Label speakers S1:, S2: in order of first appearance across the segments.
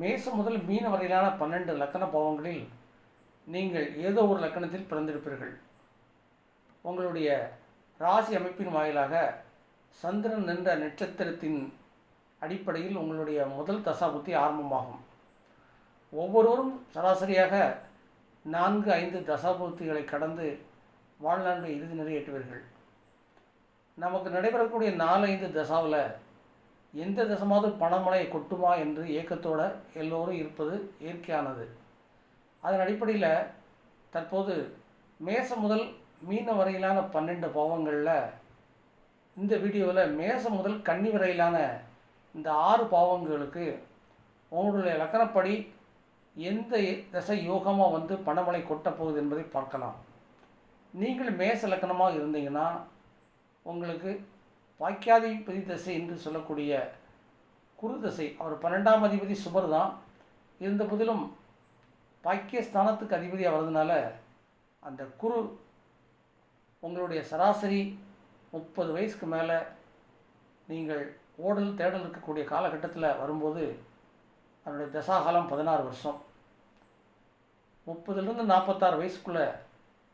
S1: மேசம் முதல் மீன வரையிலான பன்னெண்டு லக்கண பாவங்களில் நீங்கள் ஏதோ ஒரு லக்கணத்தில் பிறந்திருப்பீர்கள். உங்களுடைய ராசி அமைப்பின் வாயிலாக சந்திரன் நின்ற நட்சத்திரத்தின் அடிப்படையில் உங்களுடைய முதல் தசாபுத்தி ஆரம்பமாகும். ஒவ்வொருவரும் சராசரியாக நான்கு ஐந்து தசாபுத்திகளை கடந்து வாழ்நாளுடைய இறுதி நிறைவேற்றுவீர்கள் நமக்கு நடைபெறக்கூடிய நாலு ஐந்து தசாவில் எந்த தசமாவது பணமழை கொட்டுமா என்று ஏக்கத்தோடு எல்லோரும் இருப்பது இயற்கையானது. அதன் அடிப்படையில் தற்போது மேசம் முதல் மீன வரையிலான பன்னெண்டு பாவங்களில் இந்த வீடியோவில் மேசம் முதல் கன்னி வரையிலான இந்த ஆறு பாவங்களுக்கு உங்களுடைய லக்கணப்படி எந்த தசை யோகமாக வந்து பணமழை கொட்டப்போகுது என்பதை பார்க்கலாம். நீங்கள் மேச லக்கணமாக இருந்தீங்கன்னா உங்களுக்கு வாக்கியாதிபதி தசை என்று சொல்லக்கூடிய குரு தசை. அவர் பன்னெண்டாம் அதிபதி சுபர் தான். இருந்த போதிலும் பாக்கியஸ்தானத்துக்கு அதிபதியாக வர்றதுனால அந்த குரு உங்களுடைய சராசரி முப்பது வயசுக்கு மேலே நீங்கள் ஓடல் தேடல் இருக்கக்கூடிய காலகட்டத்தில் வரும்போது அதனுடைய தசாகாலம் பதினாறு வருஷம். முப்பதுலேருந்து நாற்பத்தாறு வயசுக்குள்ளே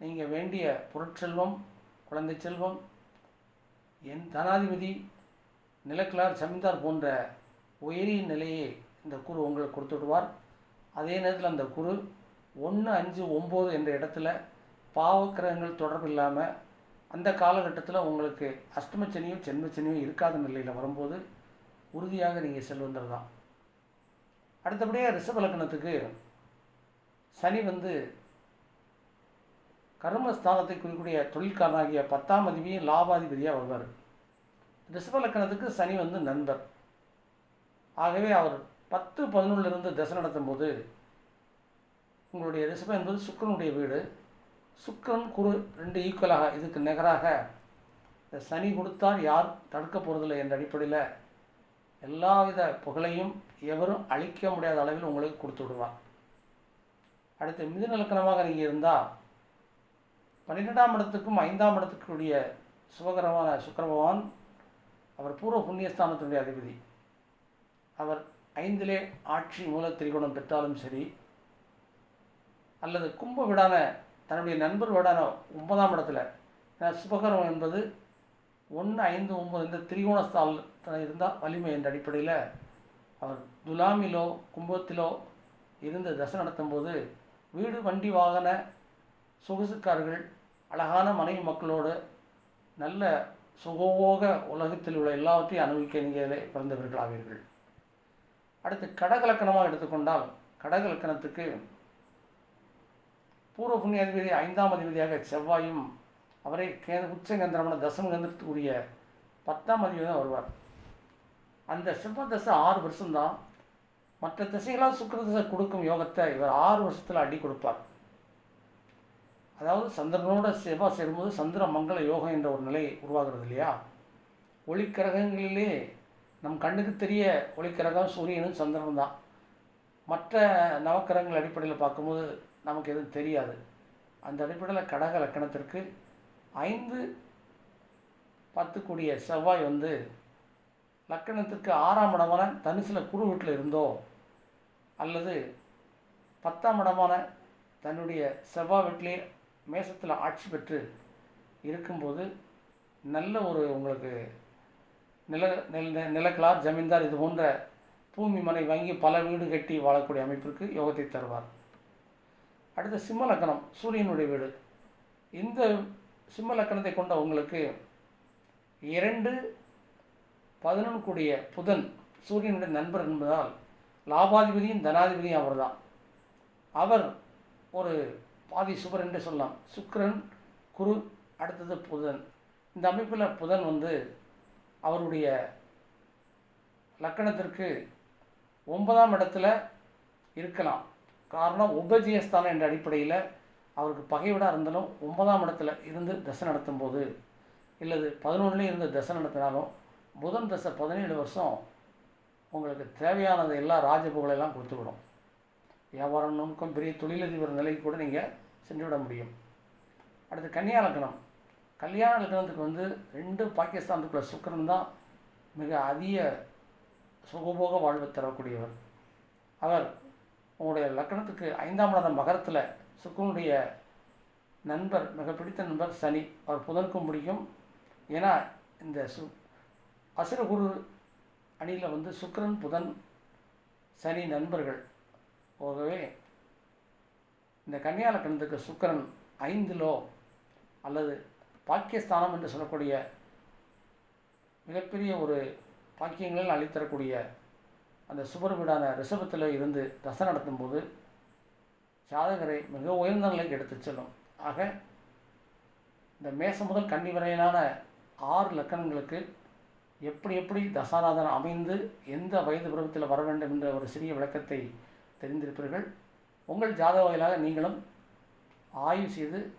S1: நீங்கள் வேண்டிய பொருட்செல்வம் குழந்தை செல்வம் என் தனாதிபதி நிலக்கிழார் ஜமீன்தார் போன்ற உயரிய நிலையை இந்த குரு உங்களுக்கு கொடுத்துடுவார் அதே நேரத்தில் அந்த குரு ஒன்று அஞ்சு ஒம்பது என்ற இடத்துல பாவக்கிரகங்கள் தொடர்பு இல்லாமல் அந்த காலகட்டத்தில் உங்களுக்கு அஷ்டமச்சனியும் சென்மச்சனியும் இருக்காத நிலையில் வரும்போது உறுதியாக நீங்கள் செல்வந்தர் தான். அடுத்தபடியாக ரிஷப லக்னத்துக்கு சனி வந்து கர்மஸ்தானத்தை குறிக்கூடிய தொழில்காரனாகிய பத்தாம் அதிபதியும் லாபாதிபதியாக வருவார். ரிஷப லக்கணத்துக்கு சனி வந்து நண்பர். ஆகவே அவர் பத்து பதினொன்றிலிருந்து தசை நடத்தும் போது உங்களுடைய ரிஷபம் என்பது சுக்கரனுடைய வீடு. சுக்கரன் குரு ரெண்டு ஈக்குவலாக இதுக்கு நிகராக இந்த சனி கொடுத்தால் யார் தடுக்க போகிறதில்லை என்ற அடிப்படையில் எல்லாவித புகழையும் எவரும் அழிக்க முடியாத அளவில் உங்களுக்கு கொடுத்து விடுவார். அடுத்து மிதுநலக்கணமாக நீங்கள் இருந்தால் பன்னிரெண்டாம் இடத்துக்கும் ஐந்தாம் இடத்துக்குரிய சுபகரமான சுக்கர பகவான் அவர் பூர்வ புண்ணியஸ்தானத்தினுடைய அதிபதி. அவர் ஐந்திலே ஆட்சி மூல திரிகோணம் பெற்றாலும் சரி அல்லது கும்ப வீடான தன்னுடைய நண்பர் வீடான ஒன்பதாம் இடத்துல ஏன்னா சுபகரம் என்பது ஒன்று ஐந்து ஒன்பது இந்த திரிகோணஸ்தால் இருந்தால் வலிமை என்ற அடிப்படையில் அவர் துலாமிலோ கும்பத்திலோ இருந்து தசை நடத்தும்போது வீடு வண்டி வாகன சொகுசுக்காரர்கள் அழகான மனைவி மக்களோடு நல்ல சுகோக உலகத்தில் உள்ள எல்லாவற்றையும் அனுபவிக்க நீங்கள் பிறந்தவர்களாவீர்கள். அடுத்து கடகலக்கணமாக எடுத்துக்கொண்டால் கடகலக்கணத்துக்கு பூர்வ புண்ணிய அதிபதி ஐந்தாம் அதிபதியாக செவ்வாயும் அவரை கே உச்சகந்திரமான தசம கந்திரத்துக்குரிய பத்தாம் அதிபதி தான் வருவார். அந்த செவ்வாய் தசை ஆறு வருஷம்தான். மற்ற திசைகளால் சுக்கர தசை கொடுக்கும் யோகத்தை இவர் ஆறு வருஷத்தில் அடி கொடுப்பார். அதாவது சந்திரனோட செவ்வாய் சேரும்போது சந்திர மங்கள யோகம் என்ற ஒரு நிலை உருவாகிறது இல்லையா? ஒளிக்கிரகங்களிலே நம் கண்ணுக்கு தெரிய ஒளிக்கிரகம் சூரியனும் சந்திரனும் தான். மற்ற நவக்கிரகங்கள் அடிப்படையில் பார்க்கும்போது நமக்கு எதுவும் தெரியாது. அந்த அடிப்படையில் கடக லக்கணத்திற்கு ஐந்து பத்துக்கூடிய செவ்வாய் வந்து லக்கணத்திற்கு ஆறாம் இடமான தனுசில் குரு வீட்டில் இருந்தோ அல்லது பத்தாம் இடமான தன்னுடைய செவ்வாய் வீட்டிலே மேசத்தில் ஆட்சி பெற்று இருக்கும்போது நல்ல ஒரு உங்களுக்கு நில நில நிலக்கலார் ஜமீன்தார் இது போன்ற பூமி மனை வாங்கி பல வீடு கட்டி வாழக்கூடிய அமைப்பிற்கு யோகத்தை தருவார். அடுத்த சிம்ம லக்கணம் சூரியனுடைய வீடு. இந்த சிம்ம லக்கணத்தை கொண்ட உங்களுக்கு இரண்டு பதினொன்று கூடிய புதன் சூரியனுடைய நண்பர் என்பதால் லாபாதிபதியும் தனாதிபதியும் அவர்தான். அவர் ஒரு பாதி சுபர் என்று சொல்லலாம். சுக்கரன் குரு அடுத்தது புதன். இந்த அமைப்பில் புதன் வந்து அவருடைய லக்கணத்திற்கு ஒன்பதாம் இடத்துல இருக்கலாம். காரணம் உபஜயஸ்தானம் என்ற அடிப்படையில் அவருக்கு பகைவிடாக இருந்தாலும் ஒன்பதாம் இடத்துல இருந்து தசை நடத்தும் போது இல்லது பதினொன்றுலேயும் இருந்து தசை நடத்தினாலும் புதன் தசை பதினேழு வருஷம் உங்களுக்கு தேவையானது எல்லா ராஜபுகழெல்லாம் கொடுத்துவிடும். வியாபாரம் நோக்கம் பெரிய தொழிலதிபர் நிலைக்கு கூட நீங்கள் சென்று விட முடியும். அடுத்து கன்னியா லக்னம். கல்யாண லக்னத்துக்கு வந்து ரெண்டு பாகிஸ்தானுக்குள்ள சுக்கரன் தான் மிக அதிக சுகபோக வாழ்வு தரக்கூடியவர். அவர் உங்களுடைய லக்கணத்துக்கு ஐந்தாம் இடம் மகரத்தில் சுக்கரனுடைய நண்பர் மிக பிடித்த நண்பர் சனி. அவர் புதனுக்கும் பிடிக்கும் ஏன்னா இந்த சு அசுரகுரு அணியில் வந்து சுக்கரன் புதன் சனி நண்பர்கள். ஆகவே இந்த கன்னியாலக்கணத்துக்கு சுக்கிரன் ஐந்திலோ அல்லது பாக்கியஸ்தானம் என்று சொல்லக்கூடிய மிகப்பெரிய ஒரு பாக்கியங்களில் அளித்தரக்கூடிய அந்த சுபர் வீடான ரிஷபத்தில் இருந்து தசை நடத்தும்போது ஜாதகரை மிக உயர்ந்த நிலைக்கு எடுத்துச் செல்லும். ஆக இந்த மேசம் முதல் கன்னி வரையிலான ஆறு லக்கணங்களுக்கு எப்படி எப்படி தசாநாதன் அமைந்து எந்த வயது பருவத்தில் வர வேண்டும் என்ற ஒரு சிறிய விளக்கத்தை தெரிந்திருப்பீர்கள். உங்கள் ஜாதக வகையிலாக நீங்களும் ஆய்வு செய்து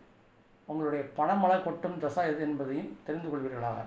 S1: உங்களுடைய பணமழை கொட்டும் தசா எது என்பதையும் தெரிந்து கொள்வீர்களாக.